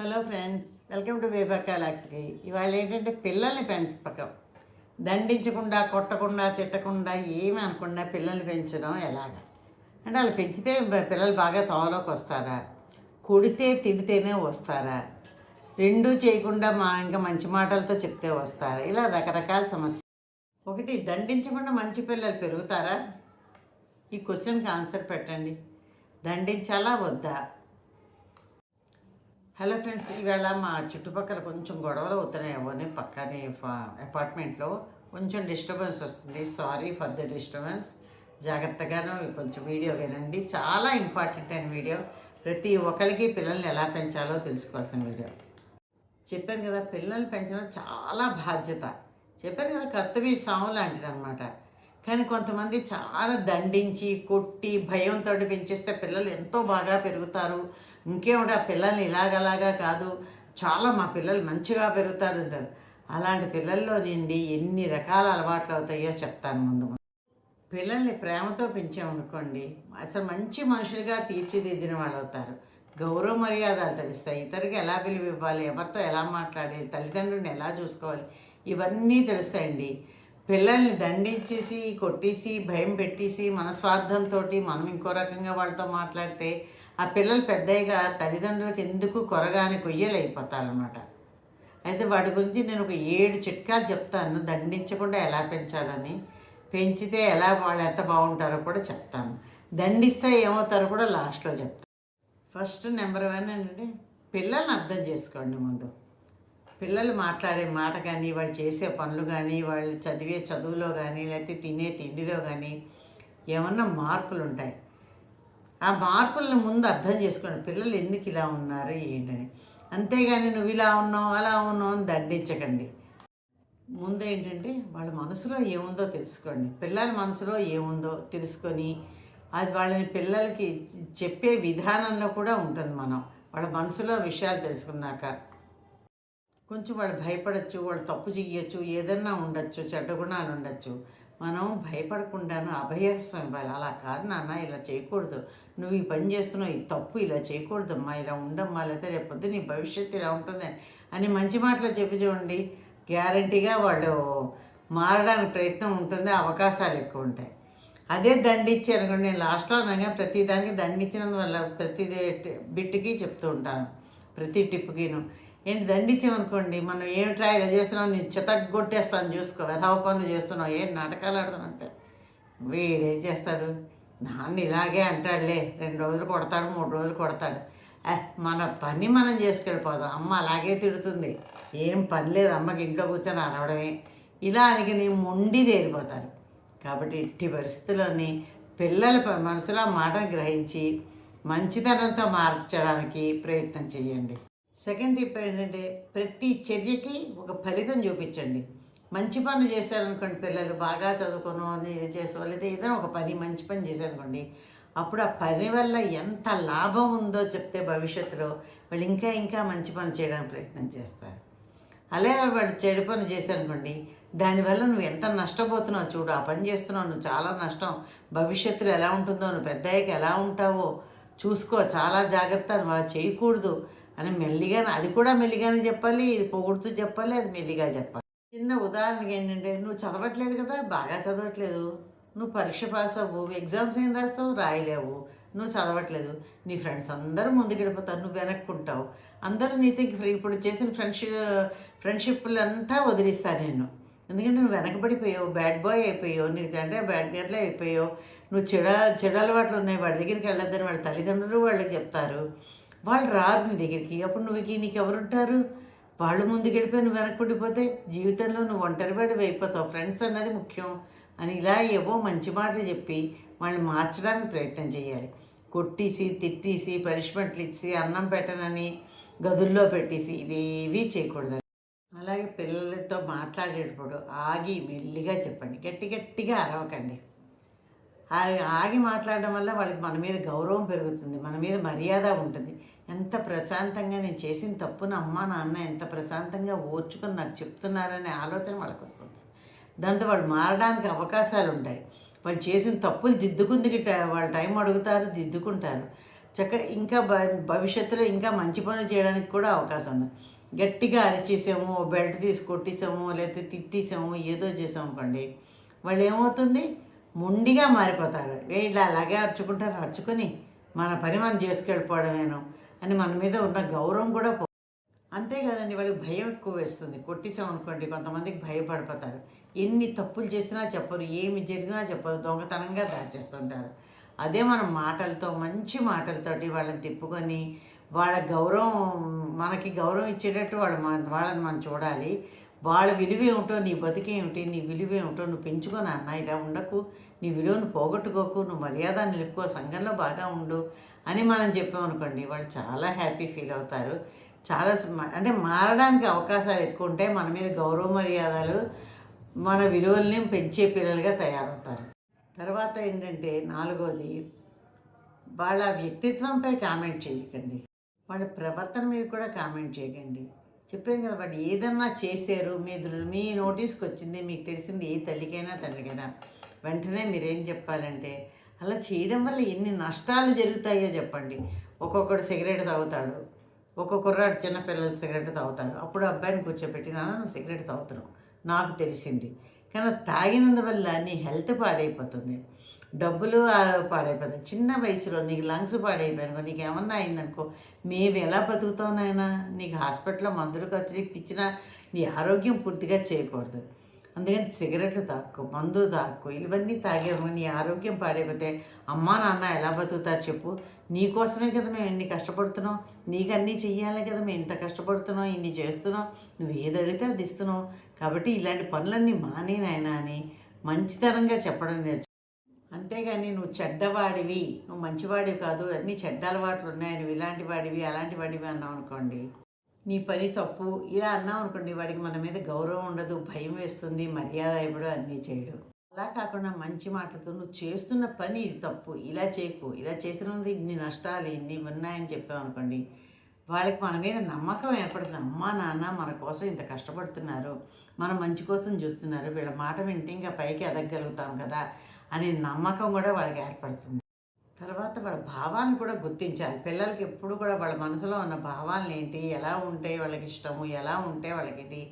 Hello friends welcome to వేబక్క లాక్స్కి ఇవాళ ఏంటంటే పిల్లల్ని పెంచపకం. దండించకుండా కొట్టకుండా తిట్టకుండా ఏమి అనకుండా పిల్లల్ని పెంచడం ఎలాగా? అంటే వాళ్ళు పెంచితే పిల్లలు బాగా తోవలోకి వస్తారా? కొడితే తిడితేనే వస్తారా? రెండూ చేయకుండా మా ఇంకా మంచి మాటలతో చెప్తే వస్తారా? ఇలా రకరకాల సమస్య. ఒకటి దండించకుండా మంచి పిల్లలు పెరుగుతారా? ఈ క్వశ్చన్కి ఆన్సర్ పెట్టండి. దండించాలా వద్దా? హలో ఫ్రెండ్స్ ఈవేళ మా చుట్టుపక్కల కొంచెం గొడవలు అవుతున్నాయి అవన్నీ పక్కనే అపార్ట్మెంట్లో కొంచెం డిస్టర్బెన్స్ వస్తుంది. సారీ ఫర్ ద డిస్టర్బెన్స్ జాగ్రత్తగాను కొంచెం వీడియో వినండి. చాలా ఇంపార్టెంట్ అయిన వీడియో. ప్రతి ఒక్కరికి పిల్లల్ని ఎలా పెంచాలో తెలుసుకోవాల్సిన వీడియో. చెప్పాను కదా పిల్లల్ని పెంచడం చాలా బాధ్యత. చెప్పాను కదా కత్తివి సాము లాంటిది అనమాట కానీ కొంతమంది చాలా దండించి కొట్టి భయంతో పెంచేస్తే పిల్లలు ఎంతో బాగా పెరుగుతారు. ఇంకేమిటి ఆ పిల్లల్ని ఇలాగలాగా కాదు. చాలా మా పిల్లలు మంచిగా పెరుగుతారు అంటారు అలాంటి పిల్లల్లో నుండి ఎన్ని రకాల అలవాట్లు అవుతాయో చెప్తాను ముందు పిల్లల్ని ప్రేమతో పెంచామనుకోండి అసలు మంచి మనుషులుగా తీర్చిదిద్దిన వాళ్ళు అవుతారు గౌరవ మర్యాదలు తెలుస్తాయి. ఇతరులకు ఎలా విలువ ఇవ్వాలి ఎవరితో ఎలా మాట్లాడాలి తల్లిదండ్రులను ఎలా చూసుకోవాలి ఇవన్నీ తెలుస్తాయండి. పిల్లల్ని దండించేసి కొట్టేసి భయం పెట్టేసి మన స్వార్థంతో మనం ఇంకో రకంగా వాళ్ళతో మాట్లాడితే ఆ పిల్లలు పెద్దయ్యగా తల్లిదండ్రులకు ఎందుకు కొరగాని కొయ్యలు అయిపోతారనమాట అయితే వాటి గురించి నేను ఒక ఏడు చిట్కాలు చెప్తాను. దండించకుండా ఎలా పెంచాలని పెంచితే ఎలా వాళ్ళు ఎంత బాగుంటారో కూడా చెప్తాను. దండిస్తే ఏమవుతారో కూడా లాస్ట్లో చెప్తాను. ఫస్ట్ నెంబర్ వన్ ఏంటంటే పిల్లల్ని అర్థం చేసుకోండి ముందు. పిల్లలు మాట్లాడే మాట కానీ వాళ్ళు చేసే పనులు కానీ వాళ్ళు చదివే చదువులో కానీ లేకపోతే తినే తిండిలో కానీ ఏమన్నా మార్పులు ఉంటాయి ఆ మార్పులను ముందు అర్థం చేసుకోండి. పిల్లలు ఎందుకు ఇలా ఉన్నారు ఏంటని. అంతేగాని నువ్వు ఇలా ఉన్నావు అలా ఉన్నావు అని దండించకండి. ముందు ఏంటంటే వాళ్ళ మనసులో ఏముందో తెలుసుకోండి. పిల్లల మనసులో ఏముందో తెలుసుకొని అది వాళ్ళని పిల్లలకి చెప్పే విధానంలో కూడా ఉంటుంది మనం. వాళ్ళ మనసులో విషయాలు తెలుసుకున్నాక కొంచెం వాళ్ళు భయపడచ్చు వాళ్ళు తప్పు చెయ్యొచ్చు ఏదన్నా ఉండొచ్చు చెడ్డ గుణాలు ఉండొచ్చు. మనం భయపడకుండాను అభయస్వం ఇవ్వాలి. అలా కాదు నాన్న ఇలా చేయకూడదు. నువ్వు ఈ పని చేస్తున్నావు ఈ తప్పు ఇలా చేయకూడదమ్మా ఇలా ఉండమ్మా లేకపోతే రేపొద్దు నీ భవిష్యత్తు ఇలా ఉంటుంది అని. మంచి మాటలు చెప్పి చూడండి. గ్యారంటీగా వాళ్ళు మారడానికి ప్రయత్నం ఉంటుంది అవకాశాలు ఎక్కువ ఉంటాయి. అదే దండిచ్చి అనుకోండి నేను లాస్ట్లో అనగా ప్రతి దానికి దండించినందువల్ల ప్రతి దే- బిట్టుకి చెప్తూ ఉంటాను. ప్రతి టిప్పుకిను ఏంటి దండించామనుకోండి మనం ఏమిట్రా ఇలా చేస్తున్నావు నేను చితగొట్టేస్తాను చూసుకో వెధవ పనులు చేస్తున్నావు ఏంటి నాటకాలు ఆడుతానంటే అంటే. వీడేం చేస్తాడు? నాన్న ఇలాగే అంటాడులే రెండు రోజులు కొడతాడు మూడు రోజులు కొడతాడు. ఏ, మన పని మనం చేసుకెళ్ళిపోదాం అమ్మ అలాగే తిడుతుంది. ఏం పని లేదు అమ్మకి ఇంట్లో కూర్చొని అరవడమే. ఇలా అని నీ మొండి తేలిపోతారు కాబట్టి ఇట్టి పరిస్థితుల్లోని పిల్లల మనసులో మాటను గ్రహించి మంచితనంతో మార్చడానికి ప్రయత్నం చేయండి. సెకండ్ టిప్ ఏంటంటే ప్రతి చర్యకి ఒక ఫలితం చూపించండి. మంచి పనులు చేశారనుకోండి పిల్లలు బాగా చదువుకోను అని ఇది చేసో లేదా ఏదైనా ఒక పని మంచి పని చేశారనుకోండి అప్పుడు ఆ పని వల్ల ఎంత లాభం ఉందో చెప్తే భవిష్యత్తులో వాళ్ళు ఇంకా ఇంకా మంచి పనులు చేయడానికి ప్రయత్నం చేస్తారు. అలా వాడు చెడు పని చేశారనుకోండి దానివల్ల నువ్వు ఎంత నష్టపోతున్నావు చూడు ఆ పని చేస్తున్నావు నువ్వు చాలా నష్టం భవిష్యత్తులో ఎలా ఉంటుందో నువ్వు పెద్దయ్యాక ఎలా ఉంటావో చూసుకో చాలా జాగ్రత్త అలా చేయకూడదు. అని మెల్లిగా అది కూడా మెల్లిగానే చెప్పాలి ఇది పొగుడుతూ చెప్పాలి అది మెల్లిగా చెప్పాలి. చిన్న ఉదాహరణకి ఏంటంటే నువ్వు చదవట్లేదు కదా బాగా చదవట్లేదు. నువ్వు పరీక్ష పాస్ అవ్వు ఎగ్జామ్స్ ఏం రాస్తావు? రాయలేవు. నువ్వు చదవట్లేదు. నీ ఫ్రెండ్స్ అందరూ ముందుకెళ్ళిపోతారు. నువ్వు వెనక్కుంటావు. అందరూ నీతో ఇంక ఫ్రీ- ఇప్పుడు చేసిన ఫ్రెండ్షిప్ ఫ్రెండ్షిప్లు అంతా వదిలిస్తారు నేను. ఎందుకంటే నువ్వు వెనకబడిపోయావు. బ్యాడ్ బాయ్ అయిపోయావు. నీకు అంటే బ్యాడ్ గర్ల్ అయిపోయావు. నువ్వు చెడ చెడు అలవాట్లు ఉన్నాయి. వాడి దగ్గరికి వెళ్ళొద్దని వాళ్ళ తల్లిదండ్రులు వాళ్ళకి చెప్తారు. వాళ్ళు రారు నీ దగ్గరికి. అప్పుడు నువ్వు నీకు ఎవరుంటారు? వాళ్ళు ముందుకెళ్ళిపోయి నువ్వు వెనక్కుండిపోతే జీవితంలో నువ్వు ఒంటరివాడివి అయిపోతావు. ఫ్రెండ్స్ అన్నది ముఖ్యం. అని ఇలా ఏవో మంచి మాటలు చెప్పి వాళ్ళని మార్చడానికి ప్రయత్నం చేయాలి. కొట్టేసి తిట్టేసి పనిష్మెంట్లు ఇచ్చి అన్నం పెట్టనని గదుల్లో పెట్టేసి ఇవేవీ చేయకూడదు. అలాగే పిల్లలతో మాట్లాడేటప్పుడు ఆగి మెల్లిగా చెప్పండి. గట్టి గట్టిగా అరవకండి. ఆగి మాట్లాడడం వల్ల వాళ్ళకి మన మీద గౌరవం పెరుగుతుంది మన మీద మర్యాద ఉంటుంది. ఎంత ప్రశాంతంగా నేను చేసిన తప్పును అమ్మ నాన్న ఎంత ప్రశాంతంగా ఓర్చుకొని నాకు చెప్తున్నారనే ఆలోచన వాళ్ళకి వస్తుంది దాంతో వాళ్ళు మారడానికి అవకాశాలు ఉంటాయి వాళ్ళు చేసిన తప్పులు దిద్దుకుందికి వాళ్ళు టైం అడుగుతారు దిద్దుకుంటారు. చక్క ఇంకా భవిష్యత్తులో ఇంకా మంచి పనులు చేయడానికి కూడా అవకాశం ఉంది. గట్టిగా అరిచేసాము బెల్ట్ తీసి కొట్టేసాము లేకపోతే తిట్టేసాము ఏదో చేసాము అనుకోండి వాళ్ళు ఏమవుతుంది మొండిగా మారిపోతారు. వీళ్ళు అలాగే అరుచుకుంటారు. అరుచుకొని మన పని మనం చేసుకెళ్ళిపోవడమేను అని మన మీద ఉన్న గౌరవం కూడా పో అంతే కదండి. వాళ్ళకి భయం ఎక్కువ వేస్తుంది. కొట్టేసామనుకోండి కొంతమందికి భయపడిపోతారు. ఎన్ని తప్పులు చేసినా చెప్పరు. ఏమి జరిగినా చెప్పరు. దొంగతనంగా దాచేస్తుంటారు. అదే మనం మాటలతో మంచి మాటలతోటి వాళ్ళని తిప్పుకొని వాళ్ళ గౌరవం మనకి గౌరవం ఇచ్చేటట్టు వాళ్ళ వాళ్ళని మనం చూడాలి. వాళ్ళ విలువేమిటో నీ బతికేమిటి నీ విలువేమిటో నువ్వు పెంచుకో నాన్న ఇలా ఉండకు. నీ విలువను పోగొట్టుకోకు నువ్వు మర్యాద నిలుపుకో సంఘంలో బాగా ఉండు అని మనం చెప్పామనుకోండి వాళ్ళు చాలా హ్యాపీ ఫీల్ అవుతారు. చాలా అంటే మారడానికి అవకాశాలు ఎక్కువ ఉంటాయి మన మీద గౌరవ మర్యాదలు మన విలువల్ని పెంచే పిల్లలుగా తయారవుతారు. తర్వాత ఏంటంటే నాలుగోది వాళ్ళ వ్యక్తిత్వంపై కామెంట్ చేయకండి. వాళ్ళ ప్రవర్తన మీద కూడా కామెంట్ చేయకండి. చెప్పాను కదా వాడు ఏదన్నా చేశారు మీ మీ నోటీస్కి వచ్చింది మీకు తెలిసింది ఏ తల్లికైనా తండ్రికైనా. వెంటనే మీరేం చెప్పాలంటే అలా చేయడం వల్ల ఎన్ని నష్టాలు జరుగుతాయో చెప్పండి. ఒక్కొక్కడు సిగరెట్ తాగుతాడు ఒక్కొక్క కుర్రాడు చిన్నపిల్లలు సిగరెట్ తాగుతారు అప్పుడు అబ్బాయిని కూర్చోబెట్టి నాన్న నువ్వు సిగరెట్ తాగుతున్నావు నాకు తెలిసింది. కానీ తాగినందువల్ల నీ హెల్త్ పాడైపోతుంది. డబ్బులు ఆ, పాడైపోతాయి. చిన్న వయసులో నీకు లంగ్స్ పాడైపోయానుకో నీకు ఏమన్నా అయిందనుకో మేము ఎలా బతుకుతాం నాయనా? నీకు హాస్పిటల్లో మందులు ఖర్చు ఇప్పించినా నీ ఆరోగ్యం పూర్తిగా చేయకూడదు. అందుకని సిగరెట్లు తాక్కు మందు తాక్కు ఇవన్నీ తాగేవు నీ ఆరోగ్యం పాడైపోతే అమ్మా నాన్న ఎలా బతుకుతారు చెప్పు. నీకోసమే కదా మేము ఎన్ని కష్టపడుతున్నాం. నీకు అన్నీ చెయ్యాలి కదా మేము ఇంత కష్టపడుతున్నాం ఇన్ని చేస్తున్నాం. నువ్వు ఏది అడిగితే అది ఇస్తున్నావు. కాబట్టి ఇలాంటి పనులన్నీ మానే నాయనా అని మంచితనంగా చెప్పడం నేర్చు అంతేగాని నువ్వు చెడ్డవాడివి నువ్వు మంచివాడివి కాదు అన్ని చెడ్డ అలవాట్లు ఉన్నాయి నువ్వు ఇలాంటి వాడివి అలాంటి వాడివి అన్నావు అనుకోండి. నీ పని తప్పు ఇలా అన్నావు అనుకోండి వాడికి మన మీద గౌరవం ఉండదు భయం వేస్తుంది మర్యాద ఇవ్వడు అన్నీ చేయడు. అలా కాకుండా మంచి మాటలతో నువ్వు చేస్తున్న పని ఇది తప్పు ఇలా చేయకు ఇలా చేసినందుకు ఇన్ని నష్టాలు ఇన్ని ఉన్నాయని చెప్పావు అనుకోండి వాళ్ళకి మన మీద నమ్మకం ఏర్పడుతుంది. అమ్మా నాన్న మన కోసం ఇంత కష్టపడుతున్నారు మన మంచి కోసం చూస్తున్నారు వీళ్ళ మాట వింటే ఇంకా పైకి ఎదగలుగుతాం కదా అనే నమ్మకం కూడా వాళ్ళకి ఏర్పడుతుంది. తర్వాత వాళ్ళ భావాన్ని కూడా గుర్తించాలి. పిల్లలకి ఎప్పుడు కూడా వాళ్ళ మనసులో ఉన్న భావాలను ఏంటి? ఎలా ఉంటే వాళ్ళకి ఇష్టము? ఎలా ఉంటే వాళ్ళకి ఇది?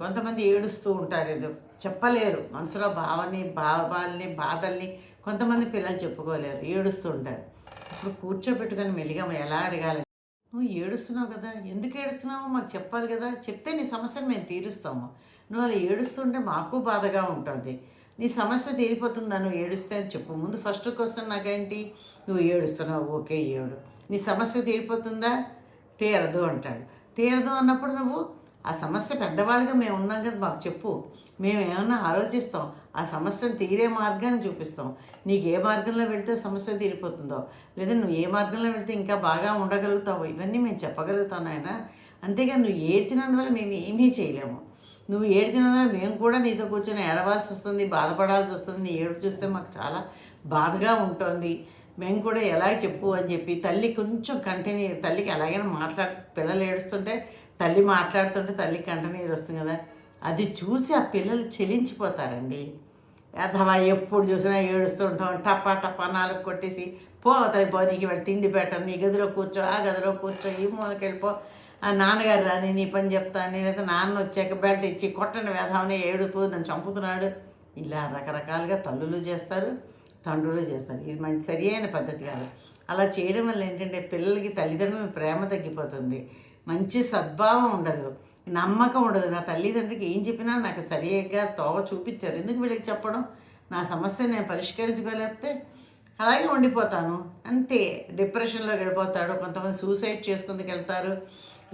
కొంతమంది ఏడుస్తూ ఉంటారు. ఏదో చెప్పలేరు. మనసులో భావాన్ని భావాల్ని బాధల్ని కొంతమంది పిల్లలు చెప్పుకోలేరు. ఏడుస్తూ ఉంటారు. ఇప్పుడు కూర్చోబెట్టుకొని మెలిగా ఎలా అడగాలి నువ్వు ఏడుస్తున్నావు కదా! ఎందుకు ఏడుస్తున్నావు? మాకు చెప్పాలి కదా! చెప్తే నీ సమస్యను మేము తీరుస్తాము. నువ్వు అలా ఏడుస్తుంటే మాకు బాధగా ఉంటుంది. నీ సమస్య తీరిపోతుందా నువ్వు ఏడుస్తే అని చెప్పు. ముందు ఫస్ట్ క్వశ్చన్ నాకేంటి? నువ్వు ఏడుస్తున్నావు. ఓకే ఏడు. నీ సమస్య తీరిపోతుందా? తీరదు అంటాడు. తీరదు అన్నప్పుడు నువ్వు ఆ సమస్య పెద్దవాళ్ళుగా మేము ఉన్నాం కదా మాకు చెప్పు. మేము ఏమన్నా ఆలోచిస్తాం. ఆ సమస్యను తీరే మార్గాన్ని చూపిస్తాం. నీకు ఏ మార్గంలో వెళితే సమస్య తీరిపోతుందో లేదా నువ్వు ఏ మార్గంలో వెళితే ఇంకా బాగా ఉండగలుగుతావో ఇవన్నీ మేము చెప్పగలుగుతాం నాయన. అంతేగాని నువ్వు ఏడ్చినందువల్ల మేము ఏమీ చేయలేము. నువ్వు ఏడ్చినందువల్ల మేము కూడా నీతో కూర్చొని ఏడవాల్సి వస్తుంది బాధపడాల్సి వస్తుంది. నీ ఏడు చూస్తే మాకు చాలా బాధగా ఉంటుంది. మేము కూడా ఎలా చెప్పు అని చెప్పి తల్లి కొంచెం కంటిన్యూ తల్లికి ఎలాగైనా మాట్లాడు పిల్లలు ఏడుస్తుంటే తల్లి మాట్లాడుతుంటే తల్లి కంటిన్యూ వస్తుంది కదా. అది చూసి ఆ పిల్లలు చెలించిపోతారండి. అథవా ఎప్పుడు చూసినా ఏడుస్తూ ఉంటాం. టప్పా టప్పా నాలుగు కొట్టేసి పో తల్లి పో నీకు ఇవాళ తిండి పెట్టను నీ గదిలో కూర్చో ఆ గదిలో కూర్చో ఈ మూలకెళ్ళిపో ఆ నాన్నగారు రాని నీ పని చెప్తాను లేదా నాన్న వచ్చాక బెల్ట్ ఇచ్చి కొట్టని వేధామని ఏడుపు నన్ను చంపుతున్నాడు. ఇలా రకరకాలుగా తల్లులు చేస్తారు తండ్రులు చేస్తారు. ఇది మంచి సరి అయిన పద్ధతి కాదు. అలా చేయడం వల్ల ఏంటంటే పిల్లలకి తల్లిదండ్రుల ప్రేమ తగ్గిపోతుంది. మంచి సద్భావం ఉండదు. నమ్మకం ఉండదు. నా తల్లిదండ్రులకి ఏం చెప్పినా నాకు సరిగ్గా తోవ చూపించారు. ఎందుకు వీళ్ళకి చెప్పడం? నా సమస్య నేను పరిష్కరించుకోలేకపోతే అలాగే ఉండిపోతాను. అంతే. డిప్రెషన్లో గడిపోతాడు కొంతమంది సూసైడ్ చేసుకుందుకు వెళ్తారు.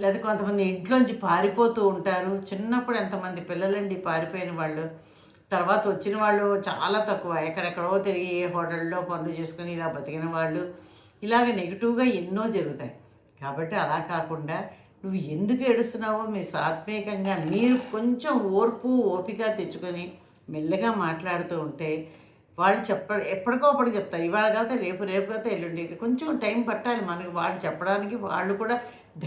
లేదా కొంతమంది ఇంట్లోంచి పారిపోతూ ఉంటారు. చిన్నప్పుడు ఎంతమంది పిల్లలండి పారిపోయిన వాళ్ళు. తర్వాత వచ్చిన వాళ్ళు చాలా తక్కువ. ఎక్కడెక్కడో తిరిగి ఏ హోటల్లో పనులు చేసుకుని ఇలా బతికిన వాళ్ళు. ఇలాగ నెగిటివ్గా ఎన్నో జరుగుతాయి. కాబట్టి అలా కాకుండా నువ్వు ఎందుకు ఏడుస్తున్నావో మీరు సాత్వికంగా మీరు కొంచెం ఓర్పు ఓపిక తెచ్చుకొని మెల్లగా మాట్లాడుతూ ఉంటే వాళ్ళు చెప్ప ఎప్పటికో చెప్తారు. ఇవాళ కాకపోతే రేపు రేపు కాకపోతే ఎల్లుండి. కొంచెం టైం పట్టాలి మనకి. వాళ్ళు చెప్పడానికి వాళ్ళు కూడా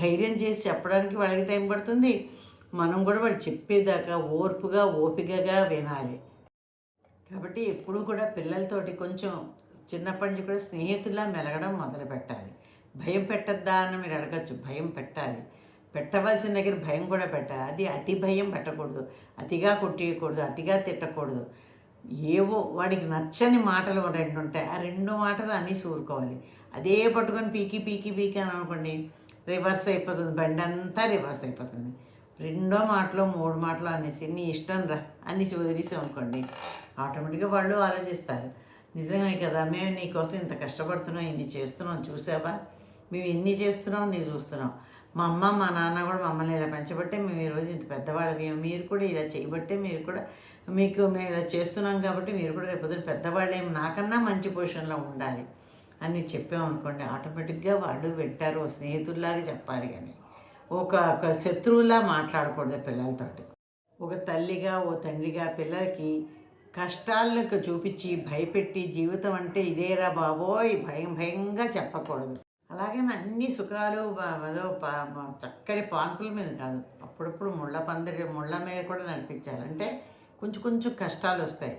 ధైర్యం చేసి చెప్పడానికి వాళ్ళకి టైం పడుతుంది. మనం కూడా వాళ్ళు చెప్పేదాకా ఓర్పుగా ఓపికగా వినాలి. కాబట్టి ఎప్పుడూ కూడా పిల్లలతోటి కొంచెం చిన్నప్పటి నుంచి కూడా స్నేహితుల్లా మెలగడం మొదలు పెట్టాలి. భయం పెట్టద్దా అని మీరు అడగచ్చు. భయం పెట్టాలి. పెట్టవలసిన దగ్గర భయం కూడా పెట్టాలి. అది అతి భయం పెట్టకూడదు. అతిగా కొట్టేయకూడదు. అతిగా తిట్టకూడదు. ఏవో వాడికి నచ్చని మాటలు రెండు ఉంటాయి. ఆ రెండు మాటలు అన్నీ సూరుకోవాలి అదే పట్టుకొని పీకి పీకి పీకి అని అనుకోండి. రివర్స్ అయిపోతుంది. బండి అంతా రివర్స్ అయిపోతుంది. రెండో మాటలో మూడు మాటలు అనేసి నీ ఇష్టం రా అనేసి వదిలేసాం అనుకోండి ఆటోమేటిక్గా వాళ్ళు ఆలోచిస్తారు. నిజమే కదా మేము నీకోసం ఇంత కష్టపడుతున్నాం ఇన్ని చేస్తున్నాం చూసావా? మేము ఎన్ని చేస్తున్నాం నీ చూస్తున్నాం. మా అమ్మ మా నాన్న కూడా మమ్మల్ని ఇలా పెంచబట్టే మేము ఈరోజు ఇంత పెద్దవాళ్ళవి మీరు కూడా ఇలా చేయబట్టే మీరు కూడా మీకు మేము ఇలా చేస్తున్నాం కాబట్టి మీరు కూడా రేపు పెద్దవాళ్ళు ఏమి నాకన్నా మంచి పొజిషన్లో ఉండాలి. అని చెప్పామనుకోండి ఆటోమేటిక్గా వాళ్ళు పెట్టారు ఓ స్నేహితుల్లాగా చెప్పాలి కానీ ఒక ఒక శత్రువులా మాట్లాడకూడదు పిల్లలతోటి. ఒక తల్లిగా ఓ తండ్రిగా పిల్లలకి కష్టాలకు చూపించి భయపెట్టి జీవితం అంటే ఇదేరా బాబోయ్ భయం భయంగా చెప్పకూడదు. అలాగే అన్ని సుఖాలు అదో ఏదో పాన్పుల మీద కాదు అప్పుడప్పుడు ముళ్ళ పందిరి ముళ్ళ మీద కూడా నడిపించాలి. అంటే కొంచెం కొంచెం కష్టాలు వస్తాయి.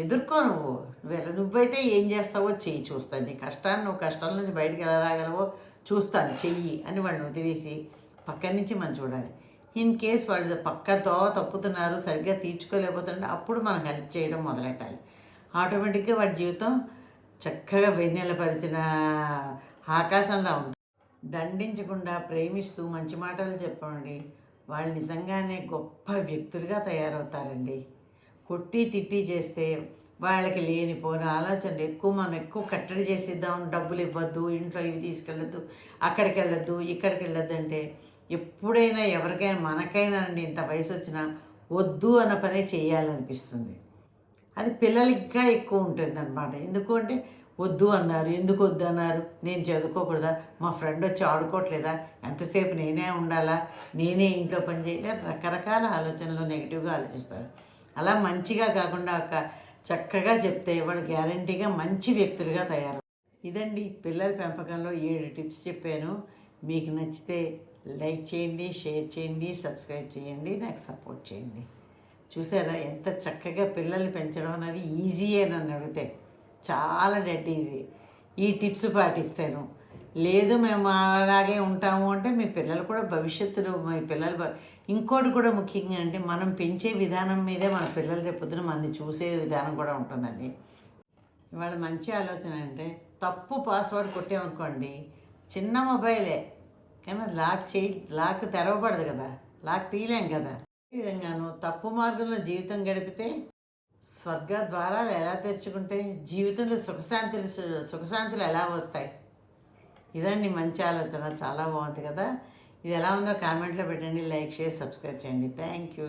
ఎదుర్కో నువ్వు. నువ్వు నువ్వైతే ఏం చేస్తావో చెయ్యి చూస్తాను నీ కష్టాన్ని నువ్వు కష్టాల నుంచి బయటకు ఎలా రాగలవో చూస్తాను. చెయ్యి అని వాళ్ళని వదిలేసి పక్కన నుంచి మనం చూడాలి. ఇన్ కేస్ వాళ్ళు పక్కతో తప్పుతున్నారు సరిగ్గా తీర్చుకోలేకపోతుంటే అప్పుడు మనం హెల్ప్ చేయడం మొదలెట్టాలి. ఆటోమేటిక్గా వాడి జీవితం చక్కగా వెన్నెల పరిచిన ఆకాశంలో ఉంటుంది. దండించకుండా ప్రేమిస్తూ మంచి మాటలు చెప్పండి. వాళ్ళు నిజంగానే గొప్ప వ్యక్తులుగా తయారవుతారండి. కొట్టి తిట్టి చేస్తే వాళ్ళకి లేనిపోని ఆలోచనలు ఎక్కువ మనం ఎక్కువ కట్టడి చేసిద్దాం డబ్బులు ఇవ్వద్దు ఇంట్లో ఇవి తీసుకెళ్ళొద్దు అక్కడికి వెళ్ళొద్దు ఇక్కడికి వెళ్ళొద్దు అంటే ఎప్పుడైనా ఎవరికైనా మనకైనా అండి ఇంత వయసు వచ్చినా వద్దు అన్న పనే చేయాలనిపిస్తుంది. అది పిల్లలు ఇంకా ఎక్కువ ఉంటుంది అనమాట ఎందుకు అంటే వద్దు అన్నారు ఎందుకు వద్దు అన్నారు నేను చదువుకోకూడదా మా ఫ్రెండ్ వచ్చి ఆడుకోవట్లేదా ఎంతసేపు నేనే ఉండాలా నేనే ఇంట్లో పని చేయలే రకరకాల ఆలోచనలు నెగిటివ్గా ఆలోచిస్తారు. అలా మంచిగా కాకుండా ఒక చక్కగా చెప్తే వాళ్ళు గ్యారంటీగా మంచి వ్యక్తులుగా తయారు ఇదండి పిల్లల పెంపకంలో ఏడు టిప్స్ చెప్పాను. మీకు నచ్చితే లైక్ చేయండి షేర్ చేయండి సబ్స్క్రైబ్ చేయండి నాకు సపోర్ట్ చేయండి. చూసారా ఎంత చక్కగా పిల్లల్ని పెంచడం అనేది ఈజీ అని నన్ను అడిగితే. చాలా డెడ్ ఈజీ ఈ టిప్స్ పాటిస్తాను. లేదు మేము అలాగే ఉంటాము అంటే మీ పిల్లలు కూడా భవిష్యత్తులో మీ పిల్లలు ఇంకోటి కూడా ముఖ్యంగా అంటే మనం పెంచే విధానం మీదే మన పిల్లలు రేపు పొద్దున మనల్ని చూసే విధానం కూడా ఉంటుందండి. ఇవాళ మంచి ఆలోచన అంటే తప్పు పాస్వర్డ్ కొట్టామనుకోండి చిన్న మొబైలే. కానీ లాక్ చేయి లాక్ తెరవబడదు కదా. లాక్ తీయలేం కదా. ఈ విధంగాను తప్పు మార్గంలో జీవితం గడిపితే స్వర్గ ద్వారాలు ఎలా తెరుచుకుంటే జీవితంలో సుఖశాంతులు సుఖశాంతులు ఎలా వస్తాయి? ఇదండి మంచి ఆలోచన. చాలా బాగుంది కదా. ఇది ఎలా ఉందో కామెంట్లో పెట్టండి లైక్ చేసి సబ్స్క్రైబ్ చేయండి. Thank you